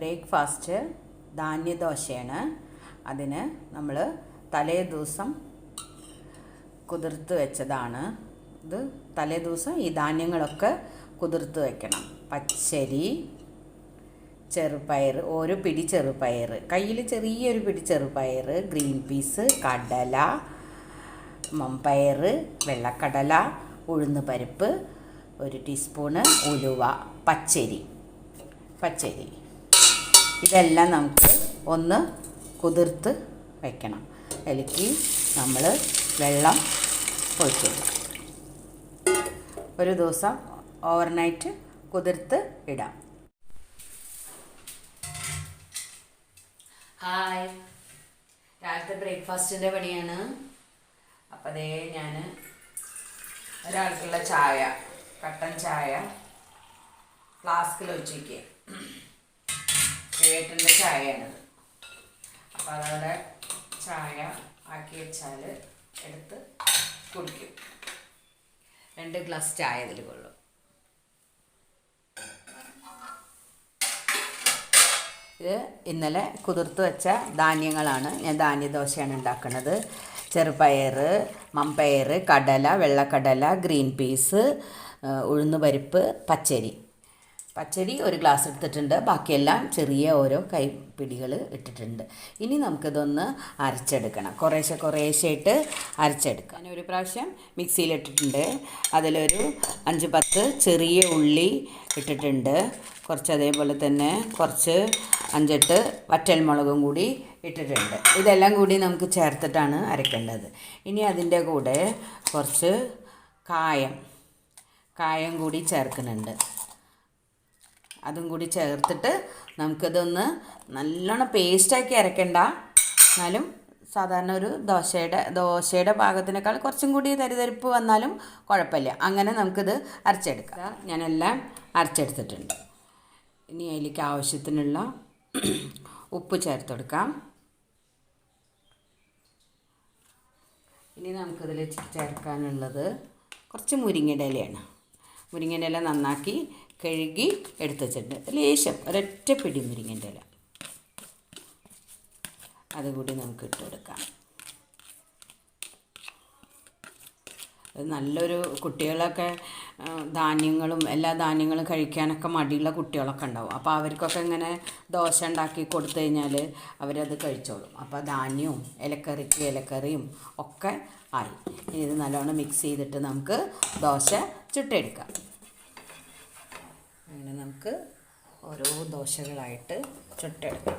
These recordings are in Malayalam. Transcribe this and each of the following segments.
ബ്രേക്ക്ഫാസ്റ്റ് ധാന്യദോശയാണ്. അതിന് നമ്മൾ തലേ ദിവസം കുതിർത്ത് വെച്ചതാണ്. ഇത് തലേ ദിവസം ഈ ധാന്യങ്ങളൊക്കെ കുതിർത്ത് വെക്കണം. പച്ചരി ചെറുപയർ ഒരു പിടി ചെറുപയർ കയ്യിൽ ചെറിയൊരു പിടി ചെറുപയർ ഗ്രീൻ പീസ് കടല മമ്പയർ വെള്ളക്കടല ഉഴുന്ന് പരിപ്പ് ഒരു ടീസ്പൂണ് ഉലുവ പച്ചരി. പച്ചരി. ഇതെല്ലാം നമുക്ക് ഒന്ന് കുതിർത്ത് വയ്ക്കണം അതിലേക്ക് നമ്മൾ വെള്ളം ഒഴിച്ചു ഒരു ദിവസം ഓവർനൈറ്റ് കുതിർത്ത് ഇടാം. ഹായ് രാവിലത്തെ ബ്രേക്ക്ഫാസ്റ്റിന്റെ പണിയാണ്. അപ്പം അതേ ഞാൻ ഒരാൾക്കുള്ള ചായ കട്ടൻ ചായ ഫ്ലാസ്കിൽ വെച്ചിരിക്കുക ഏട്ടന്റെ ചായയാണ് അപ്പോൾ അതവിടെ ചായ ആക്കി വെച്ചാൽ എടുത്ത് കുടിക്കും. രണ്ട് ഗ്ലാസ് ചായ ഇതിൽ കൊള്ളും. ഇത് ഇന്നലെ കുതിർത്ത് വെച്ച ധാന്യങ്ങളാണ്. ഞാൻ ധാന്യദോശയാണ് ഉണ്ടാക്കുന്നത്. ചെറുപയർ മമ്പയർ കടല വെള്ളക്കടല ഗ്രീൻ പീസ് ഉഴുന്ന് പരിപ്പ് പച്ചരി. പച്ചരി ഒരു ഗ്ലാസ് എടുത്തിട്ടുണ്ട്. ബാക്കിയെല്ലാം ചെറിയ ഓരോ കൈപ്പിടികൾ ഇട്ടിട്ടുണ്ട്. ഇനി നമുക്കിതൊന്ന് അരച്ചെടുക്കണം. കുറേശ്ശെ കുറേശ്ശെയിട്ട് അരച്ചെടുക്കാം. ഞാൻ ഒരു പ്രാവശ്യം മിക്സിയിലിട്ടിട്ടുണ്ട്. അതിലൊരു അഞ്ച് പത്ത് ചെറിയ ഉള്ളി ഇട്ടിട്ടുണ്ട്. കുറച്ച് അതേപോലെ തന്നെ കുറച്ച് അഞ്ചെട്ട് വറ്റൽമുളകും കൂടി ഇട്ടിട്ടുണ്ട്. ഇതെല്ലാം കൂടി നമുക്ക് ചേർത്തിട്ടാണ് അരക്കേണ്ടത്. ഇനി അതിന്റെ കൂടെ കുറച്ച് കായം കായം കൂടി ചേർക്കുന്നുണ്ട്. അതും കൂടി ചേർത്തിട്ട് നമുക്കിതൊന്ന് നല്ലോണം പേസ്റ്റാക്കി അരക്കണ്ട. എന്നാലും സാധാരണ ഒരു ദോശയുടെ ദോശയുടെ പാകത്തിനേക്കാൾ കുറച്ചും കൂടി തരിതരിപ്പ് വന്നാലും കുഴപ്പമില്ല. അങ്ങനെ നമുക്കിത് അരച്ചെടുക്കാം. ഞാനെല്ലാം അരച്ചെടുത്തിട്ടുണ്ട്. ഇനി അതിലേക്ക് ആവശ്യത്തിനുള്ള ഉപ്പ് ചേർത്ത് കൊടുക്കാം. ഇനി നമുക്കിതിൽ ചേർക്കാനുള്ളത് കുറച്ച് മുരിങ്ങയുടെ ഇലയാണ്. മുരിങ്ങന്റെ ഇല നന്നാക്കി കഴുകി എടുത്ത് വെച്ചിട്ടുണ്ട് ലേശം ഒരൊറ്റ പിടി മുരിങ്ങന്റെ ഇല. അതുകൂടി നമുക്ക് ഇട്ട് കൊടുക്കാം. നല്ലൊരു കുട്ടികളൊക്കെ ധാന്യങ്ങളും എല്ലാ ധാന്യങ്ങളും കഴിക്കാനൊക്കെ മടിയുള്ള കുട്ടികളൊക്കെ ഉണ്ടാവും. അപ്പോൾ അവർക്കൊക്കെ ഇങ്ങനെ ദോശ ഉണ്ടാക്കി കൊടുത്തു കഴിഞ്ഞാൽ അവരത് കഴിച്ചോളും. അപ്പോൾ ധാന്യവും ഇലക്കറിക്ക് ഇലക്കറിയും ഒക്കെ ആയി. ഇത് നല്ലോണം മിക്സ് ചെയ്തിട്ട് നമുക്ക് ദോശ ചുട്ടെടുക്കാം. അങ്ങനെ നമുക്ക് ഓരോ ദോശകളായിട്ട് ചുട്ടെടുക്കാം.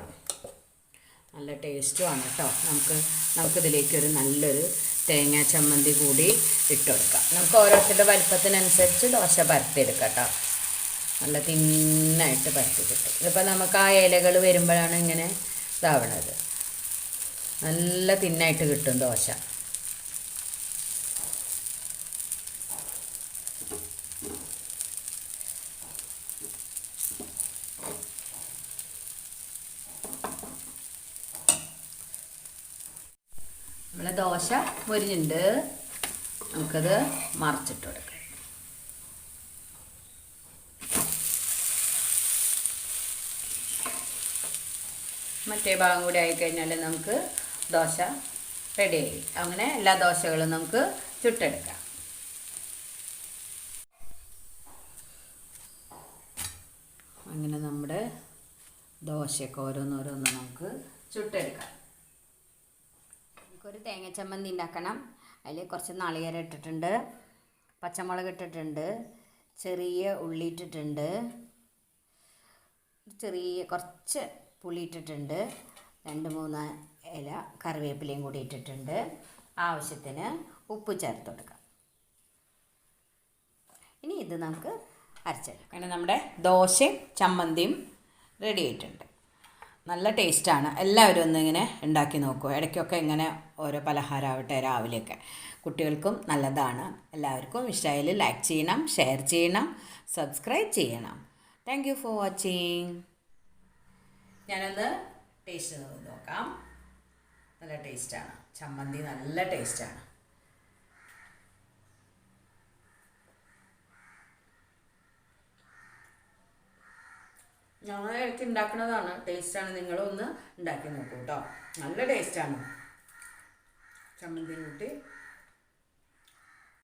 നല്ല ടേസ്റ്റുമാണ് കേട്ടോ നമുക്ക് നമുക്കിതിലേക്കൊരു നല്ലൊരു തേങ്ങ ചമ്മന്തി കൂടി ഇട്ടുകൊടുക്കാം നമുക്ക് ഓരോരുത്തരുടെ വലുപ്പത്തിനനുസരിച്ച് ദോശ പരത്തിയെടുക്കാം കേട്ടോ നല്ല തിന്നായിട്ട് പരത്തി കിട്ടും. ഇതിപ്പോൾ നമുക്ക് ആ ഇലകൾ വരുമ്പോഴാണ് ഇങ്ങനെ ഇതാവണത്. നല്ല തിന്നായിട്ട് കിട്ടും ദോശ. നമ്മളെ ദോശ മുരിഞ്ഞുണ്ട്. നമുക്കത് മറിച്ചിട്ട് കൊടുക്കാം. മറ്റേ ഭാഗം കൂടി ആയിക്കഴിഞ്ഞാൽ നമുക്ക് ദോശ റെഡിയായി അങ്ങനെ എല്ലാ ദോശകളും നമുക്ക് ചുട്ടെടുക്കാം. അങ്ങനെ നമ്മുടെ ദോശയൊക്കെ ഓരോന്നോരോന്ന് നമുക്ക് ചുട്ടെടുക്കാം. നമുക്കൊരു തേങ്ങ ചമ്മന്തി ഉണ്ടാക്കണം. അതിൽ കുറച്ച് നാളികേരം ഇട്ടിട്ടുണ്ട്. പച്ചമുളക് ഇട്ടിട്ടുണ്ട്. ചെറിയ ഉള്ളി ഇട്ടിട്ടുണ്ട്. ചെറിയ കുറച്ച് പുളി ഇട്ടിട്ടുണ്ട്. രണ്ട് മൂന്ന് ഇല കറിവേപ്പിലയും കൂടി ഇട്ടിട്ടുണ്ട്. ആവശ്യത്തിന് ഉപ്പ് ചേർത്ത് കൊടുക്കാം. ഇനി ഇത് നമുക്ക് അരച്ചെടുക്കാം. നമ്മുടെ ദോശയും ചമ്മന്തിയും റെഡി ആയിട്ടുണ്ട്. നല്ല ടേസ്റ്റാണ്. എല്ലാവരും ഒന്ന് ഇങ്ങനെ ഉണ്ടാക്കി നോക്കൂ. ഇടയ്ക്കൊക്കെ ഇങ്ങനെ ഓരോ പലഹാരമാവട്ടെ രാവിലെയൊക്കെ. കുട്ടികൾക്കും നല്ലതാണ്. എല്ലാവർക്കും ഇഷ്ടമായാലും ലൈക്ക് ചെയ്യണം ഷെയർ ചെയ്യണം സബ്സ്ക്രൈബ് ചെയ്യണം. താങ്ക് യു ഫോർ വാച്ചിങ് ഞാനൊന്ന് ടേസ്റ്റ് നോക്കാം. നല്ല ടേസ്റ്റാണ് ചമ്മന്തി നല്ല ടേസ്റ്റാണ് ഞങ്ങൾ ഇടയ്ക്ക് ഉണ്ടാക്കുന്നതാണ്. ടേസ്റ്റാണ് നിങ്ങളൊന്ന് ഉണ്ടാക്കി നോക്കൂ കേട്ടോ നല്ല ടേസ്റ്റാണ് ചമ്മന്തി കൂട്ടി.